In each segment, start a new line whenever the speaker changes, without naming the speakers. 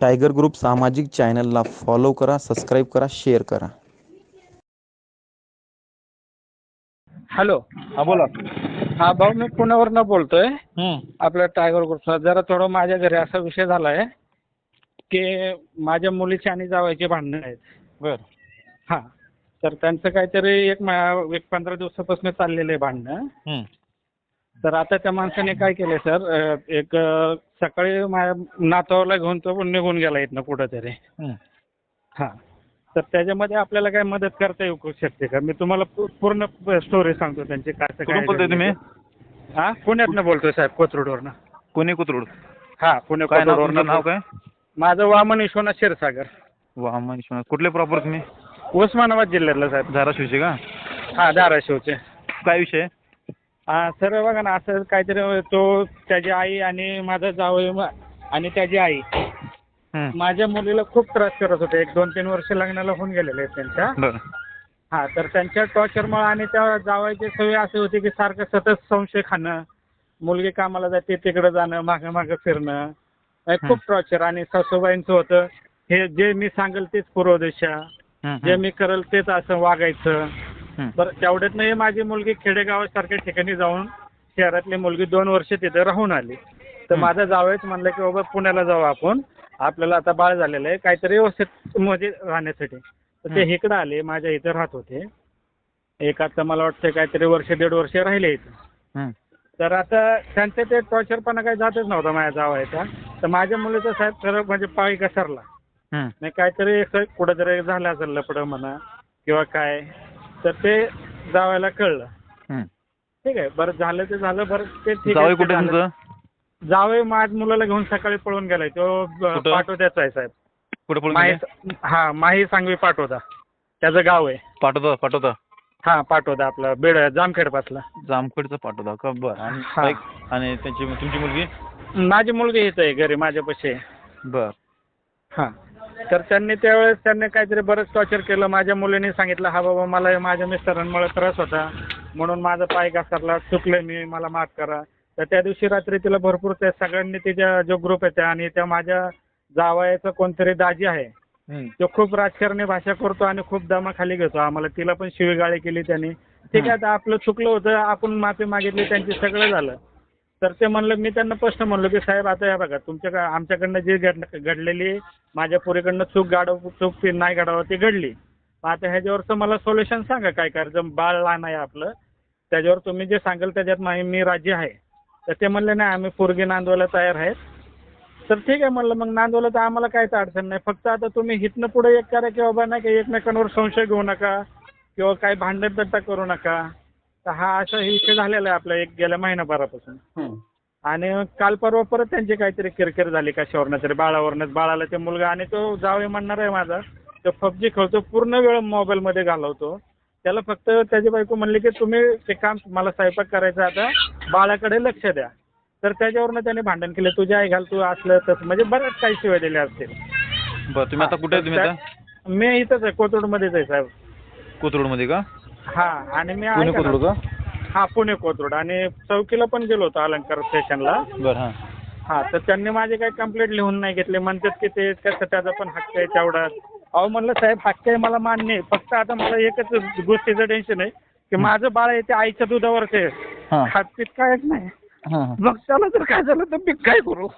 Tiger group सामाजिक चॅनलला follow करा सबस्क्राईब करा शेअर करा.
हॅलो.
हा बोला.
हा भाऊ मी पुण्यावरनं बोलतोय. आपल्या टायगर ग्रुपचा जरा थोडं माझ्या घरी असा विषय झाला आहे की माझ्या मुलीची आणि जावायची भांडणं आहेत.
बर.
हां. तर त्यांचं काहीतरी एक मा- एक पंधरा दिवसापासून चाललेलं आहे भांडणं. तर आता त्या माणसाने काय केलंय सर एक सकाळी माझ्या नातवाला घेऊन तो पण निघून गेला इथनं कुठंतरी. हां. तर त्याच्यामध्ये आपल्याला काय मदत करता येऊ शकते का? मी तुम्हाला पूर्ण स्टोरी सांगतो त्यांची काय
कुठून बोलताय तुम्ही?
हा? पुण्यातनं बोलतोय साहेब कोथरूडवरनं
पुणे कुत्रोड
हा पुणे
काय नाव
कोथरूडवरनं
नाव काय?
माझं वामन विश्वनाथ क्षीरसागर.
वामन विश्वनाथ. कुठले प्रॉपर तुम्ही?
उस्मानाबाद जिल्ह्यातलं साहेब.
धाराशिवचे का?
हा धाराशिवचे.
काय विषय?
हा सर बघा ना असं काहीतरी तो त्याची आई आणि माझा जावई म- आणि त्याची आई.
हम्म.
माझ्या मुलीला खूप त्रास करत होते. एक दोन तीन वर्ष लग्नाला होऊन गेलेले आहेत त्यांच्या.
बर.
हा तर त्यांच्या टॉर्चरमुळे आणि त्या जावायची सवय अशी होती की सारखं सतत संशय खाणं मुलगी कामाला जाते तिकडं जाणं मागं मागं फिरणं. हे खूप टॉर्चर आणि सासूबाईंचं होतं. हे जे मी सांगेल तेच पूर्व दिशा
हम्म,
जे
हम्म.
मी करेल तेच असं वागायचं. बरं तेवढ्यात नाही माझी मुलगी खेडेगावासारख्या ठिकाणी जाऊन शहरातली मुलगी दोन वर्ष तिथे राहून आली. तर. माझा जावयाच म्हणलं की बाबा पुण्याला जाऊ आपण. आपल्याला आता बाळ झालेलं आहे. काहीतरी व्यवस्थित म्हणजे राहण्यासाठी. तर ते. इकडं आले माझ्या इथं राहत होते. एक आता मला वाटतं काहीतरी वर्ष दीड वर्ष राहिले इथं. तर आता त्यांचं ते टॉर्चरपणा काही जातच नव्हता माझ्या जावायचा. तर माझ्या मुलीचं साहेब खरं म्हणजे पाळी घसरला. नाही काहीतरी कुठंतरी झालं असेल लपडं म्हणा किंवा काय. तर ते जावायला कळलं. ठीक आहे बरं झालं ते झालं बरं ते ठीक
जावई
आहे,
कुठे
झालं.
तुमचं
जावई माझ्या मुलाला घेऊन सकाळी पळून गेलाय तो
कुठं?
पाटोद्याचा आहे साहेब
कुठे पळून
माही
गेले?
हा माही सांगवी पाटोदा त्याचं गाव आहे
पाठवता पाठवता
हा पाटोदा आपला बेड जामखेड पासला
जामखेडचा पाठवता का बर आणि
हा.
बाईक- आणि त्यांची तुमची मुलगी
माझी मुलगी इथं आहे घरी माझ्यापाशी आहे.
बर
हां तर त्यांनी त्यावेळेस त्यांनी काहीतरी बरंच टॉर्चर केलं. माझ्या मुलीने सांगितलं हा बाबा मला माझ्या मिस्टरांमुळे त्रास होता. म्हणून माझा पाय घसरला चुकले मी मला माफ करा. तर त्या दिवशी रात्री तिला भरपूर त्या सगळ्यांनी तिच्या जो ग्रुप आहे त्या आणि त्या माझ्या जावयाचं कोणतरी दाजी आहे. तो खूप राजकारणी भाषा करतो आणि खूप दमाखाली घेतो. आम्हाला तिला पण शिवीगाळी केली त्यांनी. ठीक आहे आता आपलं चुकलं होतं आपण माफी मागितली त्यांची सगळं झालं. तर ते म्हणलं मी त्यांना प्रश्न म्हणलो की साहेब आता या बघा तुमच्या आमच्याकडनं जी घड घडलेली माझ्या पुरीकडनं चूक गाडव चूक नाही गाडावं ती घडली. आता ह्याच्यावरचं मला सोल्युशन सांगा काय करायचं बाळ लहान आहे आपलं. त्याच्यावर तुम्ही जे सांगाल त्याच्यात माही मी राज्य आहे. तर ते म्हणले नाही आम्ही पोरगी नांदवायला तयार आहेत. तर ठीक आहे म्हणलं मग नांदवलं तर आम्हाला काहीच अडचण नाही. फक्त आता तुम्ही हितनं पुढे एक करा की बाबा नाही का एकमेकांवर संशय घेऊ नका किंवा काही भांडण करू नका. तर हा असा विषय झालेला आहे आपला एक गेल्या महिनाभरापासून.
हम्म.
आणि काल परवा परत त्यांची काहीतरी किरकिर झाली कशावरनं तरी बाळावरनंच. बाळाला ते मुलगा आणि तो जावे म्हणणार आहे माझा तो पबजी खेळतो पूर्ण वेळ मोबाईलमध्ये घालवतो. त्याला फक्त त्याची बायको म्हणली की तुम्ही ते काम मला स्वयंपाक करायचं आता बाळाकडे लक्ष द्या. तर त्याच्यावरनं त्याने भांडण केलं तुझी आई घाल तू असलं तसं म्हणजे बऱ्याच काही शिवाय दिल्या असतील.
बर तुम्ही आता कुठे आहे तुम्ही आता?
मी इथंच आहे कोथरूडमध्येच आहे साहेब.
कोथरूडमध्ये का?
हा आणि मी
पुणे
ऐका ना.
कोथरूड का?
हा पुणे कोथरूड. आणि चौकीला पण गेलो होतो अलंकार स्टेशनला
बर हा.
हा तर त्यांनी माझे काही कंप्लेंट लिहून नाही घेतले. म्हणतात की ते कसं त्याचा पण हक्क आहे तेवढा. अहो म्हणलं साहेब हक्क आहे मला मान्य आहे. फक्त आता मला एकच गोष्टीचं टेन्शन आहे की माझं बाळ आहे ते आईच्या दुधावरच आहे.
हा.
खात पीत कायच नाही.
हा हा.
मग त्याला जर काय झालं तर मी काय करू?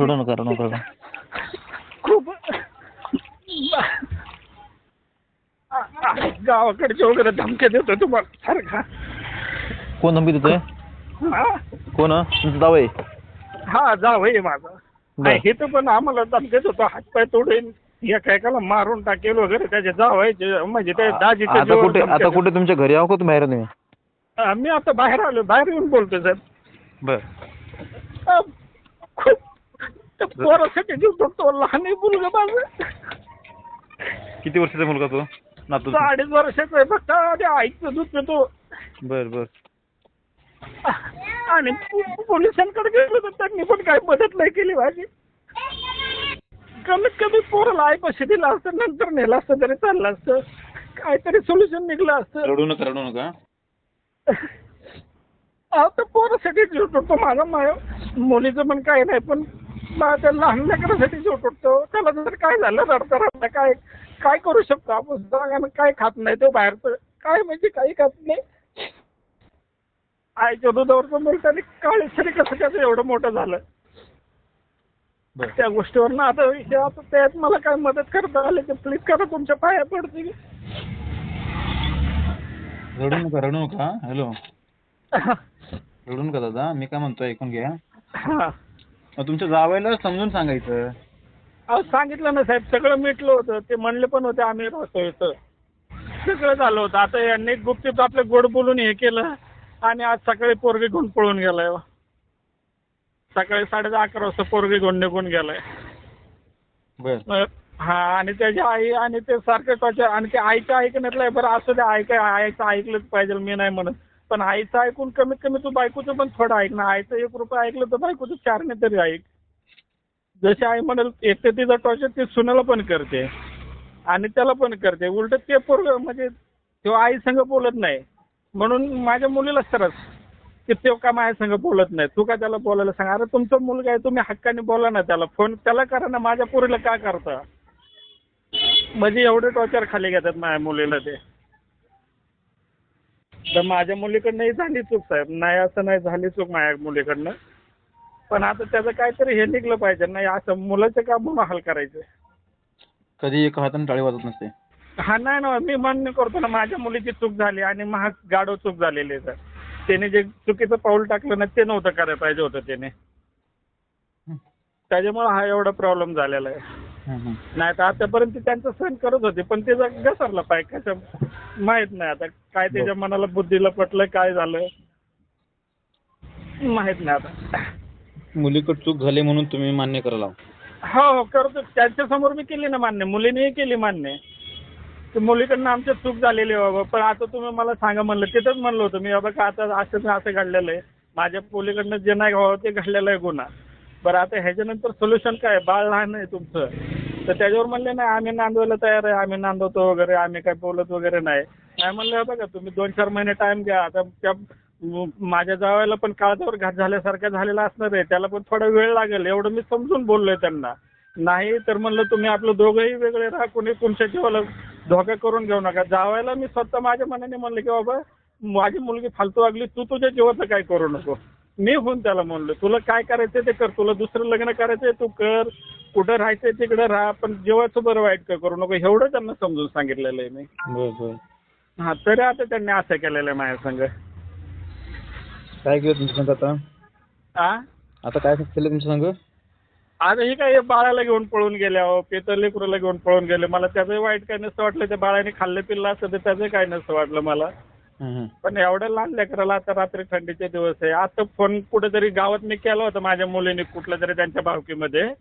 रडू नका रडू नका.
खूप गावाकडचे वगैरे धमक्या देतो तुम्हाला. सारखा
कोण धमकी देतोय?
हा?
कोण? तुमचं जावई?
हा जाव आहे माझा.
बरं.
हे तर पण आम्हाला धमक्यात होतो हातपाय तोडेन. एका एकाला मारून टाकेल वगैरे. त्याचे जाव आहे म्हणजे ते दाजीच्या
आता
जीवावर
कुठे
धमक्या
आता कुठे तुमच्या घरी आहो का तुम्ही बाहेर आहे तुम्ही.
हा, मी आता बाहेर आलो. बाहेर येऊन बोलतोय साहेब.
बर.
हा, खूप त्या पोरासाठी जीव तो लहान आहे मुलगा माझं.
किती वर्षाचा मुलगा तो?
अडीच वर्षाचा आहे फक्त आणि आईचं दूध पितो.
बर बर.
आणि पोलिसांकडे गेलो तर त्यांनी पण काही मदत नाही केली माझी. कमीत कमी पोराला आईपाशी दिलं असतं नंतर नेलं असतं तरी चाललं असतं. काहीतरी सोल्युशन निघलं असतं.
रडू नका रडू नका.
आता पोरासाठी जीव करतो माझा माय मुलीचं पण काही नाही पण त्या लहान लेकरासाठी जीव तुटतो. त्याला जर काय झालं रडता रडता काय? काय करू शकतो? आपण सांगा ना काय खात नाही तो बाहेरचं. काय म्हणजे काही खात नाही. आईच्या दुधावरचं मूल त्याने काळीसाठी कसं त्याचं एवढं मोठं झालं.
बरं.
त्या गोष्टीवर ना आता विषय आता त्यात मला काय मदत करता आले तर प्लीज करा तुमच्या पाया पडते
रडू नका रडू नका हॅलो. रडू नका दादा मी काय म्हणतो ऐकून घ्या.
हा.
मग तुमच्या जावायला समजून सांगायचं.
अहो सांगितलं ना साहेब सगळं मिटलं होतं. ते म्हणले पण होते आम्ही राहतो इथं. सगळं झालं होतं. आता यांनी गुपचूप आपले गोड बोलून हे केलं आणि आज सकाळी पोरगी घेऊन पळून गेलाय. सकाळी साडे अकरा वाजता पोरगी घेऊन निघून गेलाय.
बर.
हा आणि त्याची आई आणि ते सारखं टॉर्चर आणि ते आईचं ऐकण्यातलं आहे. बरं असं ते ऐकाय आईचं ऐकलंच पाहिजे मी नाही म्हणत. पण आईचं ऐकून कमीत कमी तू बायकोचं पण थोडं ऐक ना. आईचं एक रुपये ऐकलं तर बायकोचं चारने तरी ऐक. जशी आई म्हणेल एकटे तिचा तिचं टॉर्चर ती सुनाला पण करते. आणि त्याला पण करते. उलट ते पोरग म्हणजे तो आई संग बोलत नाही. म्हणून माझ्या मुलीला सरस की तो का माझ्या संग बोलत नाही? तू का त्याला बोलायला सांग? अरे तुमचा मुलगा आहे तुम्ही हक्काने बोला ना त्याला. फोन त्याला करा ना माझ्या पोरीला का करता? म्हणजे एवढे टॉर्चर खाली घेतात माझ्या मुलीला ते. तर माझ्या मुलीकडनंही झाली चूक साहेब. नाही असं नाही झाली चूक माझ्या मुलीकडनं. पण आता त्याचं काहीतरी हे निघलं पाहिजे नाही असं मुलाचं का म्हणून हाल करायचं?
कधी एका हाताने टाळी वाजत नसते.
हा नाही ना मी मान्य करतो ना माझ्या मुलीची चूक झाली आणि महाग गाडो चूक झालेली आहे सर. त्याने जे चुकीचं पाऊल टाकलं ना ते नव्हतं करायला पाहिजे होतं त्याने. त्याच्यामुळे हा एवढा प्रॉब्लेम झालेला आहे. नाही तर आतापर्यंत त्यांचं सहन करत होते पण ते घसरला पाहिजे कसं माहीत नाही आता काय त्याच्या मनाला बुद्धीला पटलं काय झालं माहीत नाही आता.
मुलीकडे चूक झाली म्हणून तुम्ही मान्य करायला
हो हो करतो. त्यांच्यासमोर मी केली ना मान्य. मुलीनेही केली मान्य. की मुलीकडनं आमच्या चूक झालेली आहे बाबा. पण आता तुम्ही मला सांगा म्हणलं तिथंच म्हणलं होतं. मी बाबा का आता असं असं घडलेलं आहे. माझ्या मुलीकडनं जे नाही व्हावं ते घडलेलं आहे गुन्हा. बरं आता ह्याच्यानंतर सोल्युशन काय बाळ लहान आहे तुमचं. तर त्याच्यावर म्हणले नाही आम्ही नांदवायला तयार आहे. आम्ही नांदवतो वगैरे. आम्ही काय बोलत वगैरे नाही. नाही म्हणलं बघा तुम्ही दोन चार महिने टाइम घ्या. आता त्या माझ्या जावायला पण काळजावर घात झाल्यासारखा झालेला असणार आहे. त्याला पण थोडा वेळ लागेल. एवढं मी समजून बोललोय त्यांना. नाही तर म्हणलं तुम्ही आपलं दोघंही वेगळे राहा. कोणी तुमच्या जीवाला धोका करून घेऊ नका. जावायला मी स्वतः माझ्या मनाने म्हणलं की बाबा माझी मुलगी फालतू वागली तू तुझ्या जीवाचं काय करू नको? मी होऊन त्याला म्हणलो तुला काय करायचं ते कर. तुला दुसरं लग्न करायचंय तू कर. कुठं राहायचंय तिकडं राहा. पण जीवाचं बरं वाईट काय करू नको? एवढं त्यांना समजून सांगितलेलं आहे मी. हा तरी आता त्यांनी असं केलेलं आहे माझ्या संग.
काय केलं तुमच्या संग आता?
आ?
आता काय केलं तुमच्या संग?
आता हे काय बाळाला घेऊन पळून गेले अहो पेतर लेकरूला घेऊन पळून गेले. मला त्याचं वाईट काय नसतं वाटलं त्या बाळाने खाल्लं पिल्लं असतं तर त्याचं काय नसतं वाटलं मला.
हं, हं.
पण एवढ्या लहान लेकराला आता रात्री थंडीचे दिवस आहे. आता फोन कुठेतरी गावात मी केला होता माझ्या मुलीने कुठल्या तरी त्यांच्या भावकीमध्ये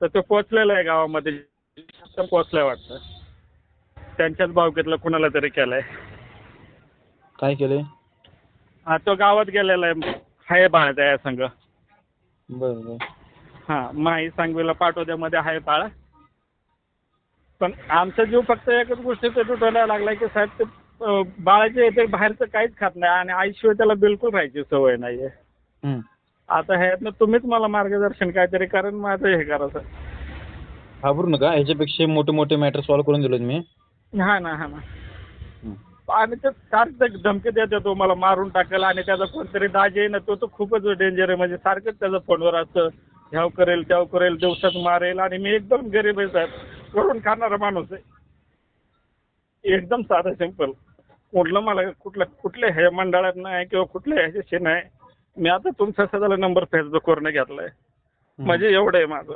तर तो पोचलेला आहे गावामध्ये. पोचलाय वाटतं. त्यांच्याच भावकीतला कुणाला तरी केलाय.
काय केलंय?
हा तो गावात गेलेला आहे. हाय बाळ त्या संघ.
बर बर.
हां माही सांगवीला पाटोद्यामध्ये आहे बाळ. पण आमचा जीव फक्त एकच गोष्टीचा तुटायला लागलाय की साहेब ते अं, बाळाचे येते बाहेरचं काहीच खात नाही आणि आईशिवाय त्याला बिलकुल राहायची सवय नाही आहे
हं.
आता ह्यातनं तुम्हीच मला मार्गदर्शन काहीतरी कारण माझं हे करा सर.
घाबरू नका ह्याच्यापेक्षा मोठे मोठे मॅटर सॉल्व्ह करून दिलो मी.
हा ना हा ना.
हं.
आणि ते सारखं धमकी देत तो मला मारून टाकेल आणि त्याचा कोणतरी दाज आहे ना तो तर खूपच डेंजर आहे. म्हणजे सारखंच त्याचं फोनवर असतं ह्याव करेल त्याव करेल दिवसात मारेल आणि मी एकदम गरीब आहे साहेब. करून खाणारा माणूस आहे. एकदम साधं सिंपल कुठलं मला कुठलं कुठल्या ह्या मंडळात नाही किंवा कुठल्या ह्याच्याशी नाही. मी आता तुमचा सध्याला नंबर फेसबुकवरनं घेतलाय.
हं.
म्हणजे एवढं आहे माझं.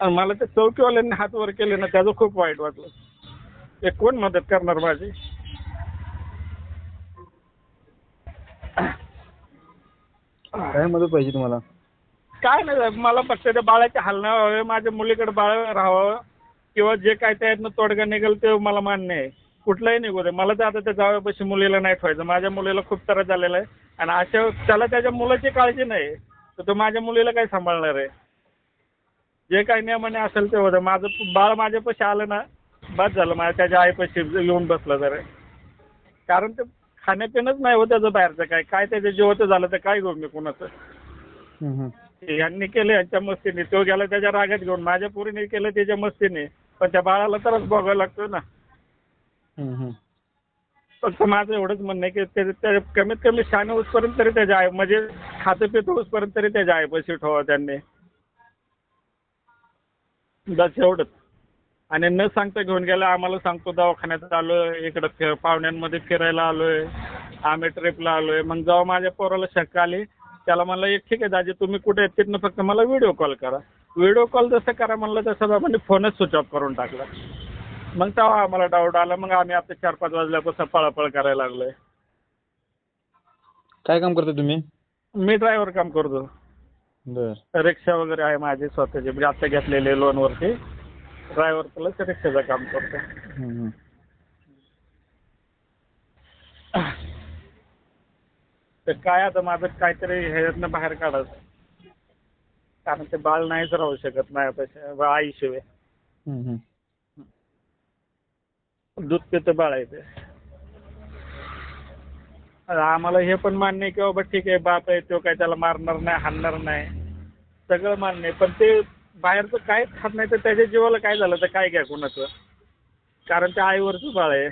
आणि मला ते चौकीवाल्यांनी हात वर केले ना त्याचं खूप वाईट वाटलं. ते कोण मदत करणार माझी?
काय मदत पाहिजे तुम्हाला?
काय नाही साहेब, मला फक्त त्या बाळाचे हाल नाही व्हावे माझ्या मुलीकडे बाळ राहावं किंवा जे काय त्यातनं तोडगा निघेल ते मला मान्य आहे. कुठलाही निघू दे. मला तर आता त्या जाव्यापाशी मुलीला नाही ठेवायचं. माझ्या मुलीला खूप त्रास झालेला आहे. आणि अशा त्याला त्याच्या मुलाची काळजी नाही. तर तो माझ्या मुलीला काय सांभाळणार आहे? जे काही नियमाने असेल ते होतं. माझं बाळ माझ्यापाशी आलं ना बस झालं माझ्या त्याच्या आईपाशी येऊन बसलं जरा. कारण ते खाण्यापिणंच नाही हो त्याचं बाहेरचं काय काय त्याच्या जीवाचं झालं तर काय घेऊ मी कुणाचं. यांनी केलं यांच्या मस्तीने तो गेला त्याच्या रागात घेऊन माझ्या पोरीने केलं त्याच्या मस्तीने. पण त्या बाळाला तरच भोगावं लागतं ना.
हम्म, हम्म.
फक्त माझं एवढंच म्हणणं आहे की ते ते कमीत कमी शहाणे होसपर्यंत तरी त्याच्या आहे म्हणजे खातं पितं होसपर्यंत तरी त्याच्या आहे पैसे ठेवा त्यांनी. बस एवढंच. आणि न सांगता घेऊन गेला आम्हाला सांगतो दवाखान्यात आलोय इकडं फिर पाहुण्यांमध्ये फिरायला आलोय आम्ही ट्रिपला आलोय. मग जेव्हा माझ्या पोराला शंका आली त्याला म्हणलं एक ठीक आहे दाजी तुम्ही कुठे आहेत तिथनं फक्त मला व्हिडिओ कॉल करा. व्हिडिओ कॉल जसं करा म्हणलं तसं बाबांनी फोनच स्विच ऑफ करून टाकला. मग तेव्हा आम्हाला डाऊट आला मग आम्ही आता चार पाच वाजल्यापासून पळापळ करायला लागलोय.
काय काम करता तुम्ही?
मी ड्रायव्हर काम करतो.
बर.
रिक्षा वगैरे आहे माझी स्वतःची म्हणजे आता घेतलेले लोनवरती ड्रायव्हर प्लस रिक्षाचं काम करतो.
हम्म.
तर काय आता माझं काहीतरी ह्याच्यातनं बाहेर काढायचं. कारण ते बाळ नाहीच राहू शकत माझ्यापाशी आईशिवाय.
हम्म, हम्म.
दूध पितं बाळ आहे ते. आता आम्हाला हे पण मान्य आहे की बाबा ठीक आहे बाप आहे तो काय त्याला मारणार नाही हाणणार नाही. सगळं मान्य आहे. पण ते बाहेरचं काहीच खात नाही तर त्याच्या जीवाला काय झालं? तर काय घ्या कोणाचं? कारण ते आईवरचं बाळ आहे.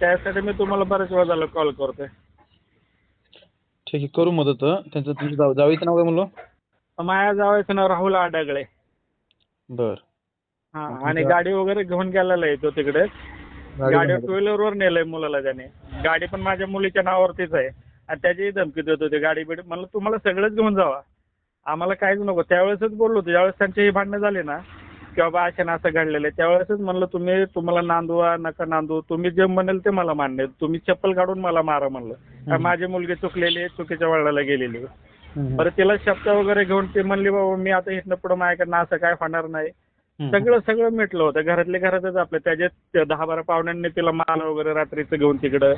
त्यासाठी मी तुम्हाला बऱ्याच वेळा झालं कॉल करतोय.
ठीक आहे करू मदत त्यांचं तुमचं जाव जावईचं नाव काय म्हणलं?
माझ्या जावायचं नाव राहुल आडागळे.
बर.
हा आणि गाडी वगैरे घेऊन गेलेला आहे तो तिकडे. गाडी टू व्हीलरवर नेलंय मुलाला त्याने. गाडी पण माझ्या मुलीच्या नावावरतीच आहे. आणि त्याचीही धमकी देत होते गाडी बिडी म्हणलं तुम्हाला सगळंच घेऊन जावा. आम्हाला काहीच नको. त्यावेळेसच बोललो होतो. ज्यावेळेस त्यांची ही भांडणं झाली ना की बाबा असे ना असं घडलेलं आहे त्यावेळेसच म्हणलं तुम्ही तुम्हाला नांदवा नका नांदू. तुम्ही जे म्हणेल ते मला मान्य. तुम्ही चप्पल काढून मला मारा म्हणलं. माझी मुलगी चुकलेली चुकीच्या वळणाला गेलेली बरं तिला शब्द वगैरे घेऊन ती म्हणली बाबा मी आता इथनं पुढं माझ्याकडनं असं काय होणार नाही. सगळं सगळं मिटलं होतं. घरातले घरातच आपलं. त्याच्यात दहा बारा पाहुण्यांनी तिला माल वगैरे रात्रीचं घेऊन तिकडं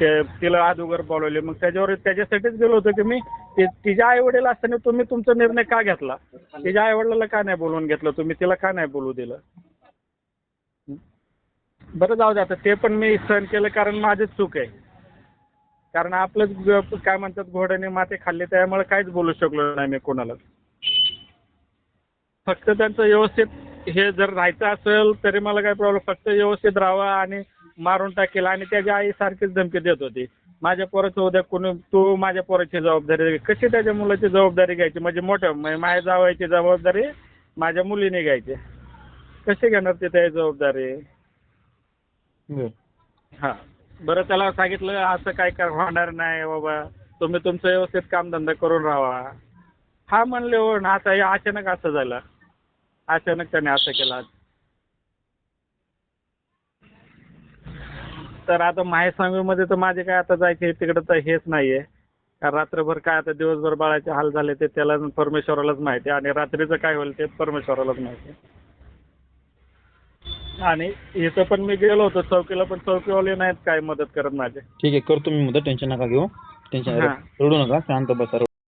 तिला तिला अदोगर बोलवले. मग त्याच्यावर त्याच्यासाठीच गेलो होतो की मी तिच्या आई वडील असताना तुम्ही तुमचा निर्णय का घेतला? तिच्या आई वडिलाला का नाही बोलवून घेतलं तुम्ही? तिला का नाही बोलू दिलं? बरं जाऊ दे आता. ते पण मी सहन केलं कारण माझीच चूक आहे. कारण आपलंच काय म्हणतात घोड्याने माते खाल्ले त्यामुळे काहीच बोलू शकलो नाही मी कोणाला. फक्त त्यांचं व्यवस्थित हे जर राहायचं असेल तरी मला काय प्रॉब्लेम फक्त व्यवस्थित राहावा आणि मारून टाकेल. आणि त्याच्या आई सारखीच धमकी देत होती. माझ्या पोराचं उद्या कोणी तू माझ्या पोराची जबाबदारी. कशी त्याच्या मुलाची जबाबदारी घ्यायची? म्हणजे मोठ्या म्हणजे माझ्या जावायची जबाबदारी माझ्या मुलीने घ्यायची. कशी घेणार ते त्या जबाबदारी? हां. बरं त्याला सांगितलं असं काय काय होणार नाही बाबा. तुम्ही तुमचं व्यवस्थित कामधंदा करून राहा. हा म्हणले हो ना आता हे अचानक असं झालं. अचानक त्याने असं केलं. आज तर आता माहेसांगवीमध्ये तर माझे काय आता जायचे तिकडं तर हेच नाही आहे कारण रात्रभर काय आता दिवसभर बाळाचे हाल झाले ते त्याला परमेश्वरालाच माहिती आणि रात्रीचं काय होईल ते परमेश्वरालाच माहिती आणि इथं पण मी गेलो होतो चौकीला पण चौकीवाले नाहीत काय मदत करत माझे.
ठीक आहे करतो मी मदत. टेन्शन नका घेऊ. टेन्शन. रडू नका शांत बसा